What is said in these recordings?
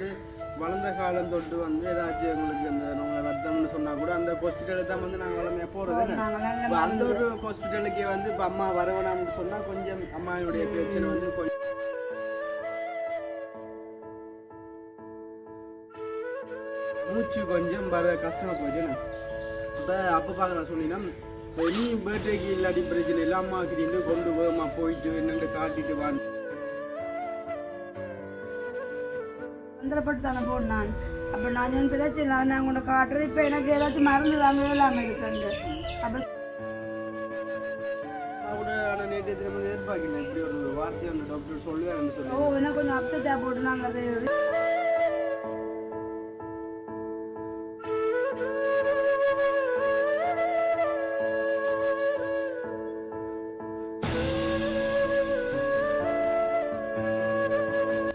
வந்து வளர்ந்த காலம் தொட்டு வந்து ஏதாச்சும் எங்களுக்கு இந்த நம்ம ரத்தம்னு சொன்னா கூட அந்த ஹாஸ்பிட்டலுக்கு தான் வந்து நாங்கள் வளமையாக போகிறது நாங்கள் அந்த ஒரு ஹாஸ்பிட்டலுக்கே வந்து இப்போ அம்மா வரவேணாம்னு சொன்னா கொஞ்சம் அம்மாவுடைய பிரச்சனை வந்து கொஞ்சம் மூச்சு கொஞ்சம் வர கஷ்டமா போச்சு இப்போ அப்போ பார்க்க நான் சொன்னீங்கன்னா நீ பர்த்டேக்கு இல்லாட்டி பிரச்சனை இல்லை. அம்மா கிட்ட கொண்டு போமா போயிட்டு என்னென்னு காட்டிட்டு வான்னு. தொந்தரப்பட்டு தானே போனான் அப்போ நான் சொன்ன பிரச்சனை இல்லை. நான் உங்களை காட்டுறேன். இப்போ எனக்கு ஏதாச்சும் மருந்து தாங்க இல்லாமல் இருக்குண்டு. அப்போ நான் எதிர்பார்க்கல இப்படி ஒரு வார்த்தையை அந்த டாக்டர் சொல்லுவேன் சொல்லி. ஓ என்ன கொஞ்சம் அப்செட்டாக போட்டு நாங்கள் அது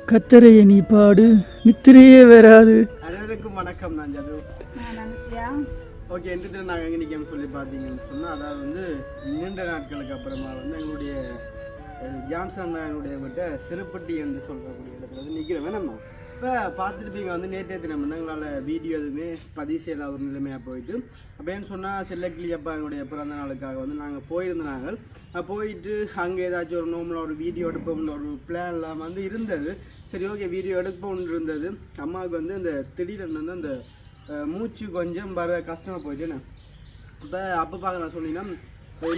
கத்தரைய நீ பாடு. நித்திரையே வராது. அனைவருக்கும் வணக்கம் நான் ஜது. ஓகே என்று நாங்கள் எங்கே நிற்கணும் சொல்லி பார்த்தீங்கன்னு சொன்னால் அதாவது வந்து நீண்ட நாட்களுக்கு அப்புறமா வந்து எங்களுடைய ஜான்சன் எங்களுடைய விட்ட சிறுப்பட்டி என்று சொல்லக்கூடிய இடத்துல வந்து நிற்கிறோம் நம்ம இப்போ பார்த்துருப்பீங்க வந்து நேற்று தினம் எங்களால் வீடியோ எதுவுமே பதிவு செய்யலாத ஒரு நிலைமையாக போயிட்டு அப்படின்னு சொன்னால் செல்லக்கிளி அப்பா எங்களுடைய பிறந்த நாளுக்காக வந்து நாங்கள் போயிருந்த நாங்கள் போயிட்டு அங்கே ஏதாச்சும் ஒரு நோம்பில் ஒரு வீடியோ எடுப்போம்னு ஒரு பிளான்லாம் வந்து இருந்தது. சரி ஓகே வீடியோ எடுப்போம்னு இருந்தது. அம்மாவுக்கு வந்து அந்த திடீரென்னு வந்து அந்த மூச்சு கொஞ்சம் வர கஷ்டமாக போயிட்டுன்னு இப்போ அப்போ பார்க்க நான் சொன்னீங்கன்னா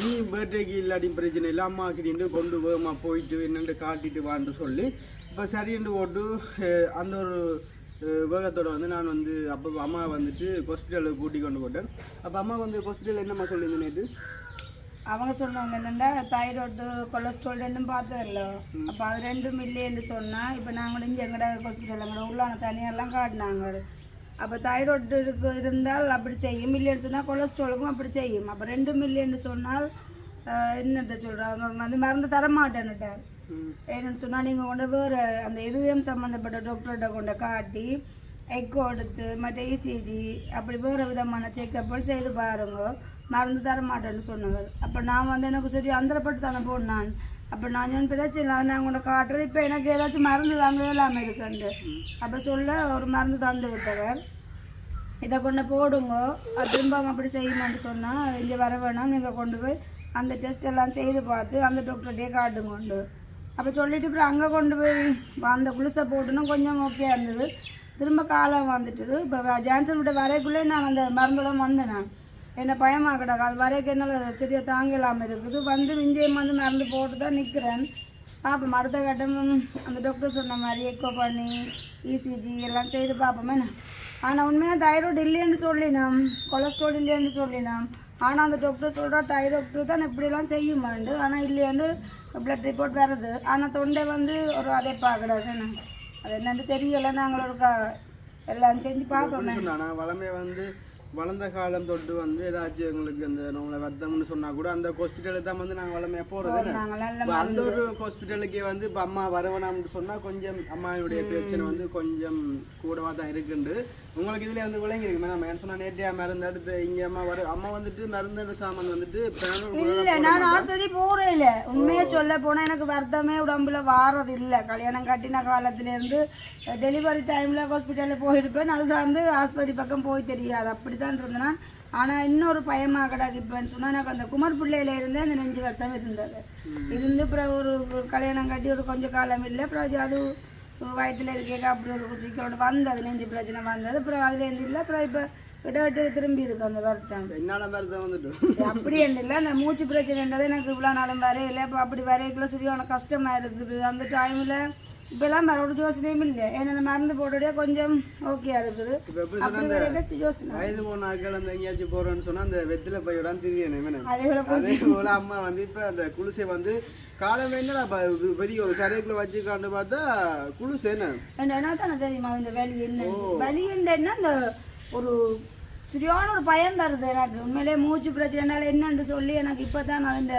நீ பர்த்டேக்கு இல்லாட்டி பிரச்சனை இல்லை அம்மா கிட்ட கொண்டு போகமா போயிட்டு என்னென்று காட்டிட்டு வான்னு சொல்லி இப்போ சரின்னு போட்டு அந்த ஒரு வேகத்தோட வந்து நான் வந்து அப்போ அம்மா வந்துட்டு ஹாஸ்பிட்டலுக்கு கூட்டி கொண்டு போட்டேன். அப்போ அம்மா வந்து ஹாஸ்பிட்டலில் என்னம்மா சொல்லியிருந்தேன் நேற்று அவங்க சொன்னாங்க என்னென்னா தைராய்டு கொலஸ்ட்ரால் ரெண்டும் பார்த்ததில்ல. அப்போ அது ரெண்டும் இல்லைன்னு சொன்னால் இப்போ நாங்களும் இங்கே எங்கட ஹாஸ்பிட்டல் எங்கட உள்ளான தனியாரெல்லாம் காட்டினாங்க. அப்போ தைராய்டு இருக்கு இருந்தால் அப்படி செய்யும். இல்லைன்னு சொன்னால் கொலஸ்ட்ராலுக்கும் அப்படி செய்யும். அப்போ ரெண்டு மில்லியன்னு சொன்னால் என்னத்த சொல்கிறாங்க வந்து மருந்து தர மாட்டேன்னுட்டார் ஏன்னு சொன்னால் நீங்கள் கொண்டு வேறு அந்த இருதயம் சம்மந்தப்பட்ட டாக்டர்கிட்ட கொண்டு காட்டி எக்கோ எடுத்து மற்ற இசிஜி அப்படி வேறு விதமான செக்கப்புகள் செய்து பாருங்க. மருந்து தர மாட்டேன்னு சொன்னவர் அப்போ நான் வந்து எனக்கு சரி அந்தரப்பட்டு தானே போனான் அப்போ நான் சொன்ன பிரச்சனை இல்லை நான் உங்களை காட்டுறேன். இப்போ எனக்கு ஏதாச்சும் மருந்து தாங்க இல்லாமல் இருக்குண்டு. அப்போ சொல்ல ஒரு மருந்து தந்து விட்டவர். இதை கொண்டு போடுங்க. திரும்பவும் திரும்ப அப்படி செய்யணும்னு சொன்னால் இங்கே வர வேணாம். நீங்கள் கொண்டு போய் அந்த டெஸ்ட் எல்லாம் செய்து பார்த்து அந்த டாக்டர்கிட்டயே காட்டுங்கொண்டு. அப்போ சொல்லிட்டு அப்புறம் அங்கே கொண்டு போய் அந்த குளிசை போட்டுன்னு கொஞ்சம் ஓகே இருந்தது. திரும்ப காலம் வந்துட்டுது. இப்போ ஜான்சன் விட்ட வரைக்குள்ளே நான் அந்த மருந்தெல்லாம் வந்தேன் நான். என்னை பயமாக கிடக்கு அது வரைக்கும் என்னால் சரியாக தாங்க இல்லாமல் இருக்குது. வந்து இங்கேயும் வந்து மருந்து போட்டு தான் நிற்கிறேன் பார்ப்போம் அடுத்த கட்டமும் அந்த டாக்டர் சொன்ன மாதிரி எக்கோ பண்ணி இசிஜி எல்லாம் செய்து பார்ப்போமே ஆனால் உண்மையாக தைராய்டு இல்லைன்னு சொல்லினோம். கொலஸ்ட்ரால் இல்லைன்னு சொல்லினோம். ஆனால் அந்த டாக்டர் சொல்கிறா தைராய்டு தான் இப்படிலாம் செய்யுமாண்டு. ஆனால் இல்லையாண்டு பிளட் ரிப்போர்ட் வருது. ஆனால் தொண்டை வந்து ஒரு அதை பார்க்கக்கூடாது அது என்னென்னு தெரியலை. நாங்கள் ஒரு எல்லாம் செஞ்சு பார்ப்போமே வளமே வந்து வளர்ந்த காலம் தொட்டு வந்து ஏதாச்சும் எங்களுக்கு அந்த நம்மளை வத்தம்னு சொன்னா கூட அந்த ஹாஸ்பிட்டலுக்கு தான் வந்து நாங்கள் நல்ல இப்ப அந்த ஒரு ஹாஸ்பிட்டலுக்கே வந்து இப்போ அம்மா வரவேணாம்னு சொன்னா கொஞ்சம் அம்மாவுடைய பிரச்சனை வந்து கொஞ்சம் கூடவா தான் இருக்குண்டு உங்களுக்கு இதுல வந்து விளங்கி இருக்கு மேடம் என்ன சொன்னா நேற்றையா மருந்து எடுத்து இங்க அம்மா வர அம்மா வந்துட்டு மருந்து சாமான் வந்துட்டு இல்ல நான் ஆஸ்பத்திரி போறேன் இல்ல உண்மையா சொல்ல போனா எனக்கு வருத்தமே உடம்புல வாரது இல்ல. கல்யாணம் கட்டின காலத்துல இருந்து டெலிவரி டைம்ல ஹாஸ்பிட்டல்ல போயிருப்பேன் அது சார்ந்து ஆஸ்பத்திரி பக்கம் போய் தெரியாது. அப்படித்தான் இருந்தேன்னா ஆனா இன்னொரு பயமா கிடக்கு. இப்பன்னு சொன்னா எனக்கு அந்த குமர் பிள்ளையில இருந்தே அந்த நெஞ்சு வருத்தம் இருந்தது. இருந்து அப்புறம் ஒரு கல்யாணம் கட்டி ஒரு கொஞ்ச காலம் இல்லை. அப்புறம் அது வயிற்றுல இருக்கேக்க அப்படி ஒரு குச்சிக்கோடு வந்தது. நெஞ்சு பிரச்சனை வந்தது. அப்புறம் அதுலேருந்து இல்லை. அப்புறம் இப்போ விட விட்டு திரும்பி இருக்கு அந்த வருத்தம். அப்படி என்ன இல்லை. அந்த மூச்சு பிரச்சனைன்றது எனக்கு இவ்வளோ நாளும் வரையில. இப்போ அப்படி வரைக்குள்ள சரியான கஷ்டமா இருக்குது. அந்த டைமில் இப்போல்லாம் ஒரு யோசனையும் இல்லை. ஏன்னா மருந்து போட்டுட்டே கொஞ்சம் ஓகேயா இருக்குது. வயது போன ஆட்கள் அந்த எங்கேயாச்சும் போறோம்னு சொன்னா அந்த வெத்தில பையோடான்னு தெரியணும் அதே போல அம்மா வந்து இப்ப அந்த குளிசை வந்து காலம் இது பெரிய ஒரு சரைக்குள்ள வச்சுக்காண்டு பார்த்தா குளிசை என்ன? தானே தெரியுமா இந்த வலி என்ன? வலி என்ன அந்த ஒரு சரியான ஒரு பயம் வருது எனக்கு. உண்மையிலேயே மூச்சு பிரச்சனைனால என்னன்னு சொல்லி எனக்கு இப்போ தான் அந்த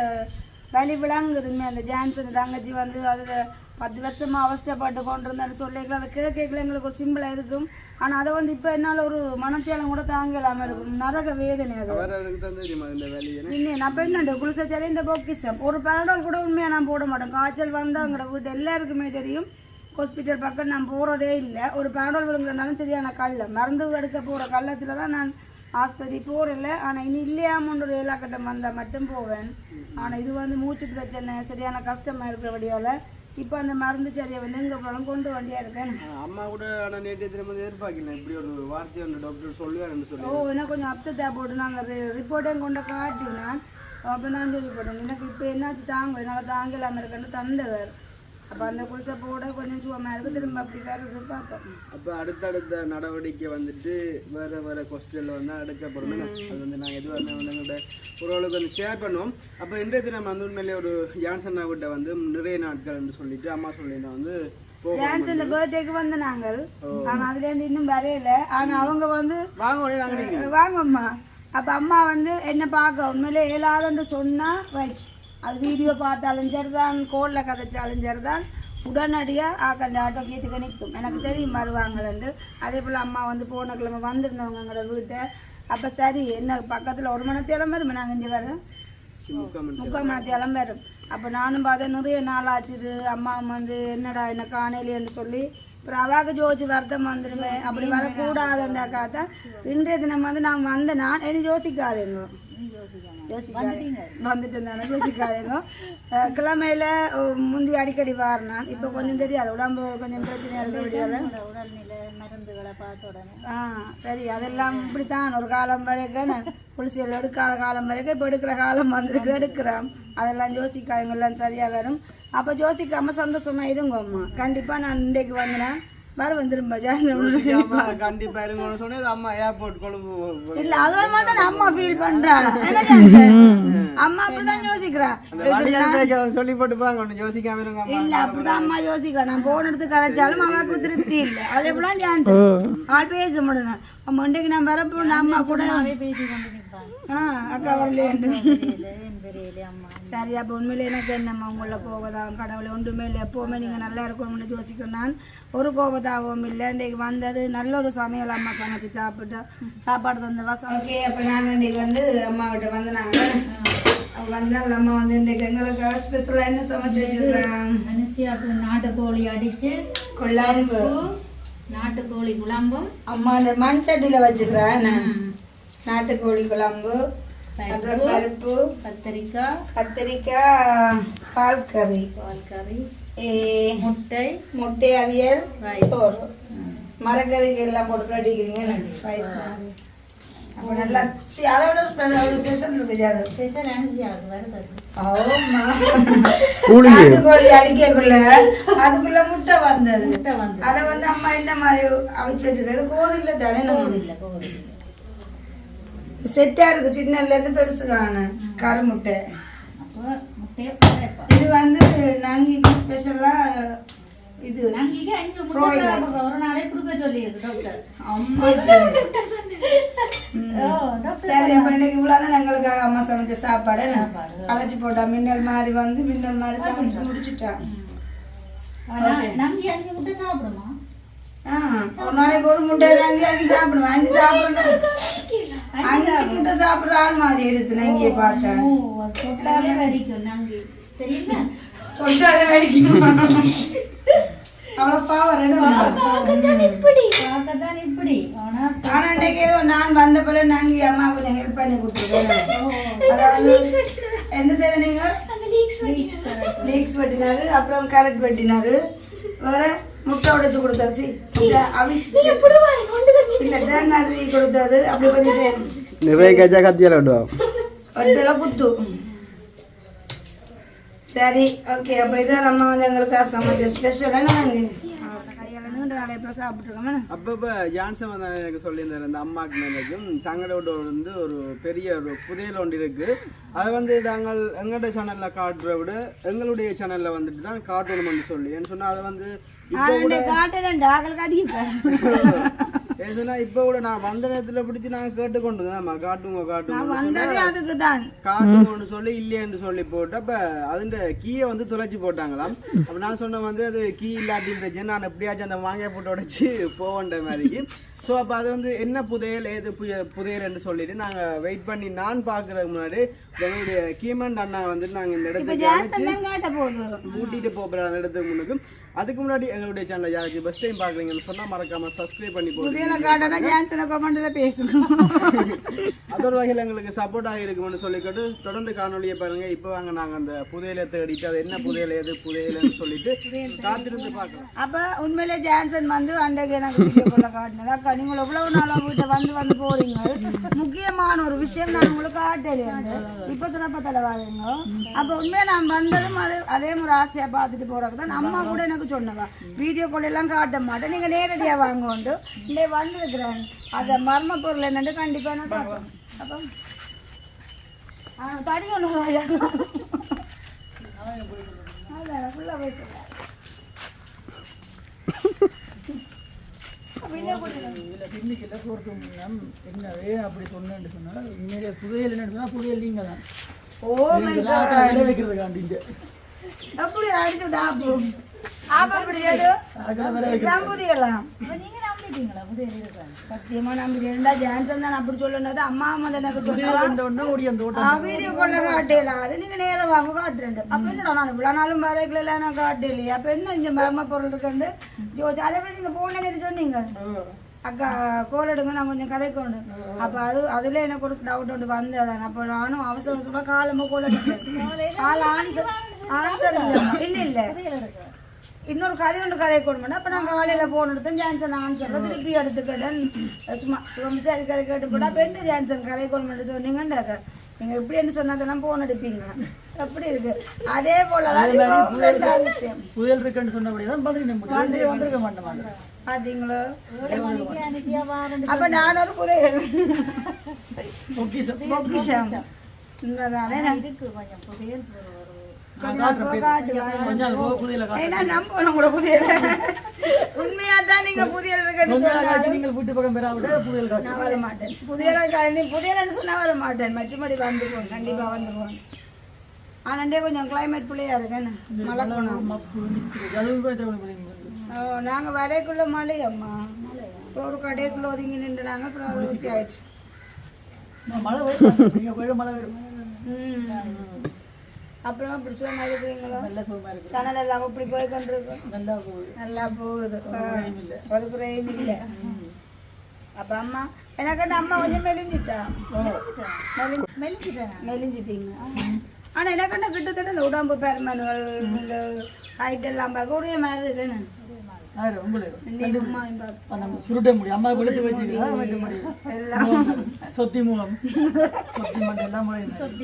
வலி விளங்குது உண்மையா அந்த ஜான்சன் தங்கச்சி வந்து அதில் பத்து வருஷமா அவஸ்தைப்பட்டு கொண்டு இருந்தேன்னு சொல்லிக்கலாம் அதை கேட்கல எங்களுக்கு ஒரு சிம்பிளாக இருக்கும். ஆனால் அதை வந்து இப்போ என்னால் ஒரு மனத்தியாலம் கூட தாங்கலாமல் இருக்கும். நரக வேதனை அது. இன்னும் நான் பெண்ணு குளிசச்சாலே இந்த பொக்கிஷம். ஒரு பேரடால் கூட உண்மையாக நான் போட மாட்டேன். காய்ச்சல் வந்தால் எங்களோட வீட்டு எல்லாருக்குமே தெரியும். ஹாஸ்பிட்டல் பக்கம் நான் போகிறதே இல்லை. ஒரு பேனல் விழுங்குறனாலும் சரியான கல்ல மருந்து எடுக்க போகிற கள்ளத்தில் தான் நான் ஆஸ்பத்திரி போகிறதில்ல ஆனால் இனி இல்லையாமன்ற ஒரு ஏலாக்கட்டம் வந்தால் மட்டும் போவேன். ஆனால் இது வந்து மூச்சு பிரச்சனை சரியான கஷ்டமாக இருக்கிறபடியால் இப்போ அந்த மருந்து சரியை வந்து எங்கே போனாலும் கொண்டு வண்டியாக இருக்கேன் அம்மா கூட ஆனால் நேற்று தினம் வந்து எதிர்பார்க்கல. இப்படி ஒரு வார்த்தையை அந்த டாக்டர் சொல்லுவாருன்னு சொல்லி ஓ என்ன கொஞ்சம் அப்செட்டாக போட்டு நாங்கள் ரிப்போர்ட்டையும் கொண்டு காட்டினான். அப்போ நான் சொல்லி போட்டேன் எனக்கு இப்போ என்னாச்சு தாங்க? என்னால் தாங்கலாமல் இருக்கேன்னு தந்தவர். அப்போ அந்த குளிச்ச போட கொஞ்சம் சுகமாக இருக்குது திரும்ப அப்படி வேறு பார்ப்போம் அப்போ அடுத்தடுத்த நடவடிக்கை வந்துட்டு வேறு வேறு கொஸ்டினில் வந்து எடுக்கப்படும் அது வந்து நாங்கள் எதுவாக இருந்தாலும் எங்கள்கிட்ட ஓரளவுக்கு வந்து ஷேர் பண்ணுவோம் அப்போ இன்றைய தினம் வந்து உண்மையிலே ஒரு ஜான்சன் விட்ட வந்து நிறைய நாட்கள்னு சொல்லிட்டு அம்மா சொல்லியிருந்தா வந்து டான்ஸில் பர்த்டேக்கு வந்து நாங்கள் ஆனால் அதுலேருந்து இன்னும் வரையில ஆனால் அவங்க வந்து வாங்க வாங்கம்மா அப்போ அம்மா வந்து என்ன பார்க்க உண்மையிலே இயலாதுன்னு சொன்னால் ரைட் அது வீடியோ பார்த்தாலும் சரிதான் கோலில் கதைச்சாலும் சரிதான். உடனடியாக ஆக்கண்ட ஆட்டோ கேட்டுக்க நிற்கும் எனக்கு தெரியும் வருவாங்கள்ண்டு அதே போல் அம்மா வந்து போன கிழமை வந்திருந்தவங்க எங்களோட வீட்டை. அப்போ சரி என்ன பக்கத்தில் ஒரு மணி தேரம் வரும். நாங்கள் இங்கே வரோம் முக்கால் மணி தேரம் வரும். அப்போ நானும் பார்த்தேன் நிறைய நாள் ஆச்சுது அம்மா வந்து என்னடா என்ன காணையிலேன்னு சொல்லி அப்புறம் அவாக்கு ஜோதிச்சு வருத்தம் வந்துடுவேன் அப்படி வரக்கூடாதுண்டாக்கா தான் இன்றைய தினம் வந்து நான் வந்த நான் என்ன யோசிக்காதேங்க யோசிக்காதீங்க வந்துட்டு தானே யோசிக்காதேங்க. கிழமையில முந்தி அடிக்கடி வாரினான் இப்போ கொஞ்சம் தெரியாது உடம்பு கொஞ்சம் பிரச்சனையாக இருக்கிறபடியால உடல்நிலை மருந்துகளை பார்த்த உடனே. ஆ சரி அதெல்லாம் இப்படித்தான். ஒரு காலம் வரைக்கும் குளிசியல் எடுக்காத காலம் வரைக்கும் இப்போ எடுக்கிற காலம் வந்திருக்கு எடுக்கிறோம். அதெல்லாம் யோசிக்காதவங்க எல்லாம் சரியாக வரும். அப்போ யோசிக்காம சந்தோஷமா இருங்க அம்மா கண்டிப்பாக நான் இன்றைக்கு வந்தேன் ஜாயிரம் அம்மா கண்டிப்பாக இருங்கன்னு சொன்னது அம்மா ஏர்போர்ட் கொழும்பு இல்ல அதெல்லாம் மட்டும் அம்மா ஃபீல் பண்றா? அம்மா அப்படிதான் யோசிக்கிறா. சொல்லி போட்டு போங்க ஒன்று யோசிக்காம இருங்க அம்மா. இல்ல அப்படிதான் அம்மா யோசிக்கிறா. நான் போன இடத்துக்கு கதைச்சாலும் அம்மாவுக்கு திருப்தி இல்ல. அதே போல சான்ஸ் ஆள் பேச முடியும் இன்றைக்கு நான் வரப்போ நான் அம்மா கூட அக்கா வரலேண்டு சரி அப்போ உண்மையிலே எனக்கு என்னம்மா உங்களை கோபதாவும் கடவுளை ஒன்றுமே இல்லை. எப்போவுமே நீங்கள் நல்லா இருக்கணும்னு யோசிக்கிறேன் நான் ஒரு கோபதாகவும் இல்லை. இன்றைக்கு வந்தது நல்ல ஒரு சமையல் அம்மா சமைச்சு சாப்பிட்டு சாப்பாடு தந்தவா ஓகே அப்போ நாங்கள் இன்றைக்கு வந்து அம்மா கிட்ட வந்து நாங்கள் வந்தால் அம்மா வந்து இன்றைக்கு எங்களுக்கு ஸ்பெஷலாக என்ன சமைச்சு வச்சுருக்கேன் அனுசியாவுக்கு நாட்டுக்கோழி அடிச்சு கொள்ளாம்பு நாட்டுக்கோழி குழம்பும். அம்மா அந்த மண் சட்டியில் வச்சுக்கிறேன் நான் நாட்டுக்கோழி குழம்பு. பருப்பு கத்தரிக்காய் கத்திரிக்காய் பால் கறி பால் கறி முட்டை முட்டை அவியல். சோறு. மரக்கறிக்கு எல்லாம் போட்டு அடிக்கிறீங்க அப்போ நல்லா அதை விட இருக்குது அது வருது. நாட்டுக்கோழி அடிக்கக்குள்ள அதுக்குள்ள முட்டை வந்தது. முட்டை அதை வந்து அம்மா என்ன மாதிரி அவிச்சு வச்சிருக்கிறது கோதில்ல தானே நம்ம இல்லை கோவில் செட்டா இருக்கு சின்னல இருந்து பெருசு காணு கரு முட்டை. அப்போ முட்டையை உடைப்பா இது வந்து நங்கிக்கு ஸ்பெஷலா இது. அங்கேயே அஞ்சு முட்டை ஒரு நாளே கொடுக்க சொல்லியிருக்கு டாக்டர் அம்மா சரி. அப்ப இன்னைக்கு இவ்வளவுதான் எங்களுக்காக அம்மா சமைச்ச சாப்பாடு. அழைச்சி போட்டா மின்னல் மாதிரி வந்து மின்னல் மாதிரி சமைச்சு முடிச்சுட்டா. நம்பி அஞ்சு முட்டை சாப்பிடுமா? ஆ, ஒரு நாளைக்கு ஒரு முட்டை நங்கி அஞ்சு சாப்பிடுவேன் அஞ்சு சாப்பிடணும். அஞ்சு முட்டை சாப்பிடுற ஆள் மாதிரி இருக்கு நங்கியை பார்த்தேன். ஓ அது தொட்டாலே வலிக்கும் நங்கி. தெரியுமா தொட்டாலே வலிக்கும். அவ்வளோ பாவம் என்ன பண்ணுவோம் பார்க்கத்தான் இப்படி. ஏதோ நான் வந்த பிறகு நாங்க அம்மா கொஞ்சம் ஹெல்ப் பண்ணி கொடுத்துருக்கேன் அதாவது என்ன செய்த நீங்க லீக்ஸ் வெட்டினது? அப்புறம் கேரட் வெட்டினது. வேற? முட்டை உடைச்சு கொடுத்தது சி முட்டை அவிச்சு இல்ல தேங்காய் கொடுத்தது. அப்படி கொஞ்சம் நிறைய கஜா கத்தியால் விடுவோம் ஒட்டுல குத்து. சரி ஓகே அப்போ இதான் நம்ம வந்து எங்களுக்கு சமைச்ச ஸ்பெஷலான நாங்கள் கையால் நீண்ட நாளை இப்போ சாப்பிட்ருக்கோம் அப்போ இப்போ ஜான்சன் வந்து எனக்கு சொல்லியிருந்தார் அந்த அம்மாக்கு நினைக்கும் தங்களோட வந்து ஒரு பெரிய ஒரு புதையல் ஒன்று இருக்கு. அதை வந்து நாங்கள் எங்களுடைய சேனலில் காட்டுறத விட எங்களுடைய சேனலில் வந்துட்டு தான் காட்டணும்னு சொல்லி. ஏன்னு சொன்னால் அதை வந்து சொன்னால் இப்போ கூட நான் வந்த நேரத்தில் பிடிச்சி நான் கேட்டுக்கொண்டு தான் காட்டுங்க காட்டுங்க அதுக்கு தான் காட்டுங்கன்னு சொல்லி இல்லையேன்னு சொல்லி போட்டு அப்போ அதுன்ற கீயை வந்து துளைச்சி போட்டாங்களாம். அப்போ நான் சொன்னேன் வந்து அது கீ இல்லாட்டி பிரச்சனை. நான் எப்படியாச்சும் அந்த மாங்காய் போட்டு உடைச்சி போவேன்ற மாதிரிக்கு. ஸோ அப்போ அது வந்து என்ன புதையல் ஏது புய புதையல்னு சொல்லிட்டு நாங்கள் வெயிட் பண்ணி நான் பார்க்கறதுக்கு முன்னாடி எங்களுடைய கீமன் அண்ணா வந்து நாங்கள் இந்த இடத்துக்கு காட்ட கூட்டிட்டு போகிற அந்த இடத்துக்கு முன்னுக்கு. அதுக்கு முன்னாடி எங்களுடைய சேனலை யாராச்சும் ஃபஸ்ட் டைம் பார்க்குறீங்கன்னு சொன்னால் மறக்காம சப்ஸ்கிரைப் பண்ணி போடுங்க காட்டனா ஜான்சனை கமெண்ட்ல பேசணும் அதொரு வகையில் எங்களுக்கு சப்போர்ட்டாக இருக்கும்னு சொல்லிக்கிட்டு தொடர்ந்து காணொலியை பாருங்க. இப்போ வாங்க நாங்கள் அந்த புதையலை தேடிட்டு அது என்ன புதையல் எது புதையல்னு சொல்லிட்டு காத்திருந்து பார்க்கலாம் அப்ப உண்மையிலே ஜான்சன் வந்து அன்றைக்கு எனக்கு காட்டினது. அக்கா நீங்கள் எவ்வளவு நாளா வீட்டை வந்து வந்து போறீங்க? முக்கியமான ஒரு விஷயம் நான் உங்களுக்கு காட்டலையே இப்ப தினப்ப தலைவாருங்க அப்ப உண்மையா நான் வந்ததும் அது அதே ஒரு ஆசையா பார்த்துட்டு போறதுக்கு தான் அம்மா கூட எனக்கு சொன்னவா. வீடியோ கால் எல்லாம் காட்ட மாட்டேன் நீங்க நேரடியா வாங்கோண்டு. இங்கே வந்திருக்கிறேன். அதை மர்ம பொருள் என்னன்னு கண்டிப்பா நான் காட்டுறேன். அப்ப ஆ படிக்கணும் அதான் ஃபுல்லாக போய் சொல்ல என்னவே அப்படி சொன்னேன்னு சொன்னால் உண்மையிலே புதையல் என்னன்னு சொன்னால் புதையல் நீங்கள் தான். ஓ மை காட் விளை வைக்கிறதுக்காண்டிங்க அப்படி அடிச்சு சத்தியமா நம்பி ரெண்டா ஜான்சன் தான் அப்படி சொல்லணுது அம்மா வந்து எனக்கு ஓட்டம் வீடியோ கொள்ள காட்டலாம் அது நீங்க நேரம் வாங்க காட்டுறேன் அப்ப என்னடா நான் இவ்வளவு நாளும் வரைக்குள்ள எல்லாம் நான் காட்டலையே அப்ப என்ன இங்க மர்ம பொருள் இருக்குன்னு யோசி அதை விட நீங்க போன சொன்னீங்க அக்கா கோல் எடுங்க நான் கொஞ்சம் கதை கொண்டு அப்ப அது அதுல எனக்கு ஒரு டவுட் ஒன்று வந்தது அப்ப நானும் அவசர அவசரமா காலமா கோல் எடுத்தேன் கால ஆன்சர் ஆன்சர் இல்ல இல்ல இல்ல இன்னொரு கதை ஒன்று கதை கொண்டு அப்போ நான் காலையில் போன் எடுத்தேன் ஜான்சன் ஆன்சர் திருப்பி எடுத்துக்கிட்டேன். சும்மா சும்மா விசாரி கதை கேட்டு போட்டா அப்போ என்ன ஜான்சன் கதை கொண்டு சொன்னீங்கன்னாக்க நீங்கள் எப்படி என்ன சொன்னதெல்லாம் போன் எடுப்பீங்க? அப்படி இருக்கு. அதே போல தான் விஷயம். புயல் இருக்குன்னு சொன்னபடி தான் வந்து வந்திருக்க பார்த்தீங்களோ அப்போ நான் ஒரு புதையல் பொக்கிஷம். பொக்கிஷம். உண்மைதானே? இருக்கு கொஞ்சம் புதையல ஏன்னா நம்பணும் கூட புதியல் உண்மையா தான் நீங்க புதியல் நீங்கள் வீட்டு பக்கம் பெறாவிட புதையல் நான் வர மாட்டேன் புதியல நீ புதியலன்னு சொன்னா வர மாட்டேன் மற்றபடி வந்துருவோம் கண்டிப்பா வந்துருவோம் ஆனாண்டே கொஞ்சம் கிளைமேட் பிள்ளையா இருக்கேன்னு மழை போனோம் மப்பு நிற்கிறது அதுவும் கூட எத்தனை மணி வரைக்கும் நாங்க வரைக்குள்ள மழை அம்மா அப்புறம் ஒரு கடைக்குள்ள ஒதுங்கி நின்றுனாங்க அப்புறம் அது ஓகே ஆயிடுச்சு மழை நீங்கள் மழை வரும் ம். அப்புறம் இப்படி சொன்னா இருக்கிறீங்களா நல்ல சுகமாக இருக்கு சனல் எல்லாம் இப்படி போய் கொண்டிருக்கோம் நல்லா போகுது. நல்லா போகுது. ஒரு குறையும் இல்லை. அப்ப அம்மா எனக்கு அம்மா கொஞ்சம் மெலிஞ்சிட்டா? மெலிஞ்சு மெலிஞ்சிட்டேன் மெலிஞ்சிட்டீங்க. ஆனா எனக்கு கிட்டத்தட்ட இந்த உடம்பு பெருமனுகள் இந்த ஹைட் எல்லாம் பார்க்க ஒரே மாதிரி இருக்குன்னு. சுருட்ட முடியும் அம்மா வெளுத்து சொத்தி சொத்தி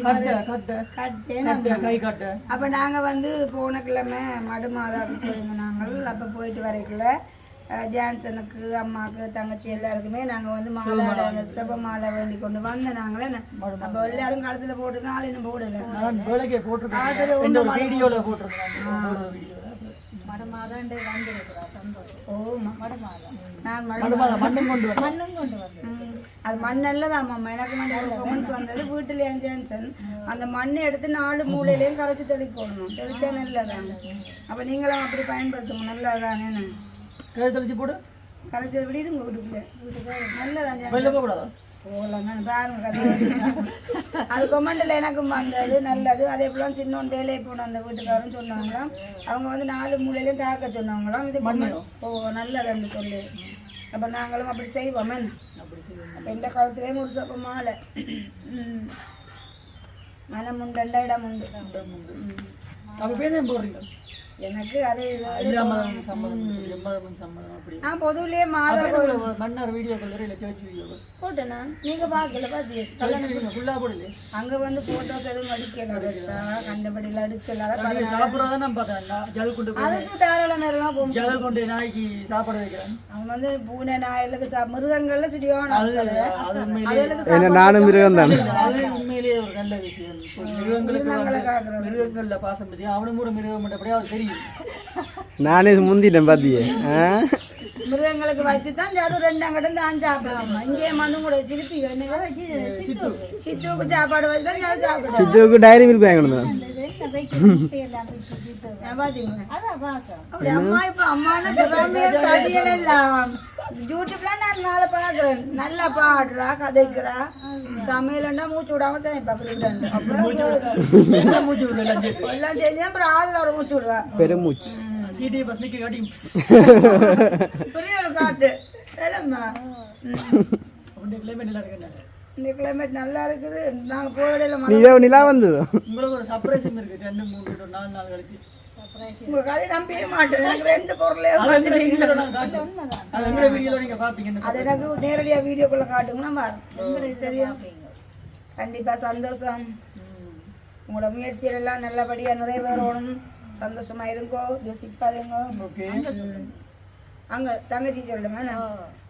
எல்லாம் கை கட்ட. அப்ப நாங்க வந்து போன கிழமை மடு மாதாவுக்கு போயிருந்தோம் நாங்கள். அப்ப போயிட்டு வரைக்குள்ள ஜான்சனுக்கு அம்மாவுக்கு தங்கச்சி எல்லாருக்குமே நாங்க வந்து மாலை செப மாலை வேண்டி கொண்டு வந்த நாங்களே. அப்ப எல்லாரும் கழுத்துல போட்டு நாள் இன்னும் போடல. போட்டிருக்கேன். மடமாதாண்டே வந்திருக்கிறா சந்தோஷம் ஓமா மடமாதான் நான் மண்ணும் கொண்டு வரேன் மண்ணும் கொண்டு வந்து ம். அது மண்ணெல்லாம் மாமா எனக்கு மட்டும் கமெண்ட்ஸ் வந்தது வீட்டுல ஜான்சன். அந்த மண்ணை எடுத்து நாலு மூலையிலையும் கரைச்சி தெளிக்கணும். தெளிச்சா நல்லதான்? அப்ப நீங்களும் அப்படி பயன்படுத்துங்க நல்லதானே தெளிச்சு போடு. கரைச்சி விடுங்க வீட்டுக்குள்ள நல்லதான்? வெளில போகக்கூடாதா? அது கொமெண்டில் எனக்கும் வந்தது நல்லது. அதே போல சின்ன வேலையை போன அந்த வீட்டுக்காரரும் சொன்னாங்களாம். அவங்க வந்து நாலு மூலையிலையும் தாக்க சொன்னாங்களாம். இது comment- ஓ நல்லதுன்னு சொல்லி. அப்போ நாங்களும் அப்படி செய்வோம். என்ன? அப்போ இந்த காலத்துலேயும் ஒரு சப்ப மாலை. மனம் உண்டு இடம் உண்டு. அப்ப பேர் போடுறீங்க? எனக்கு அது எம்மதம் சம்மதம் அப்படி. நான் பொதுவிலேயே மாதா மன்னர் வீடியோக்கள் இல்லை சர்ச் வீடியோக்கள் போட்டேன் நான். நீங்கள் பார்க்கல வீடியோ ஃபுல்லாக போடலையே? அங்கே வந்து ஃபோட்டோஸ் எதுவும் அடிக்கல பெருசா. கண்டபடியில் எடுக்கல அதான் சாப்பிட்றத நான் பார்த்தேன் நான் ஜல் கொண்டு போய் அதுக்கு தாராளம் எல்லாம் போகும். ஜல் கொண்டு நாய்க்கு சாப்பாடு வைக்கிறேன். அவங்க வந்து பூனை நாயலுக்கு சா மிருகங்கள்ல சுடியான அது அது உண்மையிலே அதுகளுக்கு என்ன நானும் மிருகம் தானே அது உண்மையிலேயே ஒரு நல்ல விஷயம். மிருகங்களுக்கு. மிருகங்கள்ல பாசம் பற்றி அவனும் ஒரு மிருகம் அப்படியே அது தெரியும். நானே முந்திட்டேன் பாத்தியே ஆ? மிருகங்களுக்கு வச்சு தான் அதுவும் ரெண்டாம் கட்டம் தான் சாப்பிடலாம் இங்கே மண்ணு கூட சிலுப்பி சித்து. சித்துவுக்கு சாப்பாடு வச்சு தான் அதை சாப்பிடுறோம் சித்துவுக்கு டைரி மில்க் வாங்கணும் அம்மா இப்ப அம்மான திறமையே கதைகள் எல்லாம் யூடியூப்ல நான் நாளை பாக்குறேன் நல்லா பாடுறா கதைக்கிறா. சமையல்ண்டா மூச்சு விடாம சமைப்பா எல்லாம் செஞ்சு அப்புறம் ஆதுல ஒரு மூச்சு விடுவா? பெருமூச்சு. சிடி பஸ் நிக்க காட்டி பெரிய ஒரு காத்து ஏலம்மா. அப்படியே கிளைமேட் நல்லா இருக்குண்ணே இந்த கிளைமேட் நல்லா இருக்குது. நாங்க போக இடையில மழை நிலா நிலா வந்தது. உங்களுக்கு ஒரு சர்ப்ரைஸும் இருக்கு. ரெண்டு மூணு நாலு நாள் கழிச்சு. உங்களுக்கு அதை நம்பவே மாட்டேன். எனக்கு ரெண்டு பொருளே. அது எங்க வீடியோல நீங்க பாப்பீங்கன்னு அது எனக்கு நேரடியா வீடியோக்குள்ள காட்டுங்க நம்ம சரியா? கண்டிப்பா சந்தோஷம். உங்களோட முயற்சிகள் எல்லாம் நல்லபடியா நிறைவேறணும். சந்தோஷமா இருங்கோ. யோசிக்காதீங்க. ஓகே. அங்க தங்கச்சி சொல்லுங்க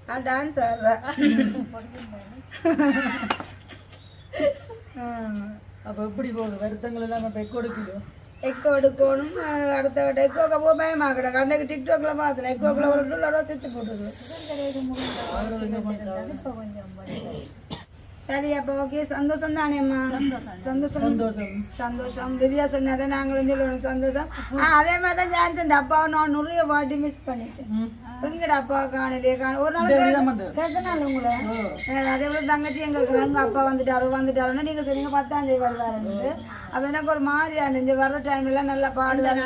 நான் டான்ஸ் ஆடுறேன். அப்ப எப்படி போகுது? வருத்தங்கள் எல்லாம் இப்ப எக்கோ எடுக்குதோ எக்கோ எடுக்கணும். அடுத்த வட்ட எக்கோக்க போக பயமாக்கட கண்டைக்கு டிக்டாக்ல பார்த்தேன். எக்கோக்குள்ள ஒரு டூலரோ செத்து போட்டுது. சரி அப்போ ஓகே சந்தோஷம் தானேம்மா சந்தோஷம். சந்தோஷம். சந்தோஷம். லிதியா சொன்னதை நாங்களும் சொல்லணும் சந்தோஷம். ஆ அதே மாதிரி தான் ஜான்சன் அப்பாவை நான் நிறைய வாட்டி மிஸ் பண்ணிட்டேன். எங்கட அப்பா காணலையே காண ஒரு நாள் கேட்கனால உங்களை? அதே போல தங்கச்சி எங்க இருக்கிறாங்க அப்பா வந்துட்டாரு வந்துட்டாருன்னு நீங்க சொன்னீங்க பத்தாம் தேதி வருவாருன்னு அப்ப எனக்கு ஒரு மாதிரி அந்த இந்த வர்ற டைம்ல நல்லா பாடுவாரு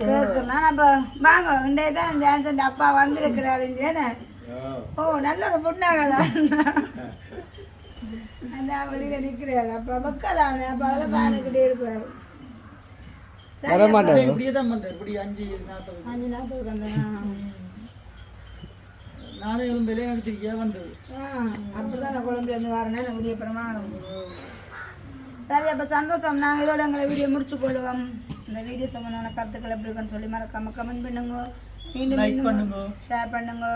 கேட்கணும் அப்ப வாங்க இன்றைய தான் ஜான்சன் அப்பா வந்திருக்கிறாரு இங்கே ஓ நல்ல ஒரு பொண்ணாக தான் அந்த வெளியில நிக்கிறாரு. அப்ப பக்கதானே அப்ப அதெல்லாம் பானுக்கிட்டே இருப்பாரு. அப்ப அப்படியே இப்படியே தான் வந்தார். இப்படி அஞ்சு நாற்பது. அஞ்சு நானும் இவன் வந்தது. அப்படிதான் நான் வரேன். விடிய அப்புறமா சரி அப்ப சந்தோஷம். நாங்க இதோட எங்களை வீடியோ முடிச்சு கொள்வோம் இந்த வீடியோ சம்பந்தமான கருத்துக்கள் எப்படி இருக்குன்னு சொல்லி மறக்காம கமெண்ட் பண்ணுங்க. மீண்டும் லைக் பண்ணுங்க. ஷேர் பண்ணுங்க.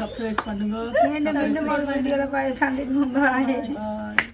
சப்ஸ்கிரைப் பண்ணுங்க. மீண்டும் மீண்டும் ஒரு வீடியோல போய் சந்திப்போம். பாய்.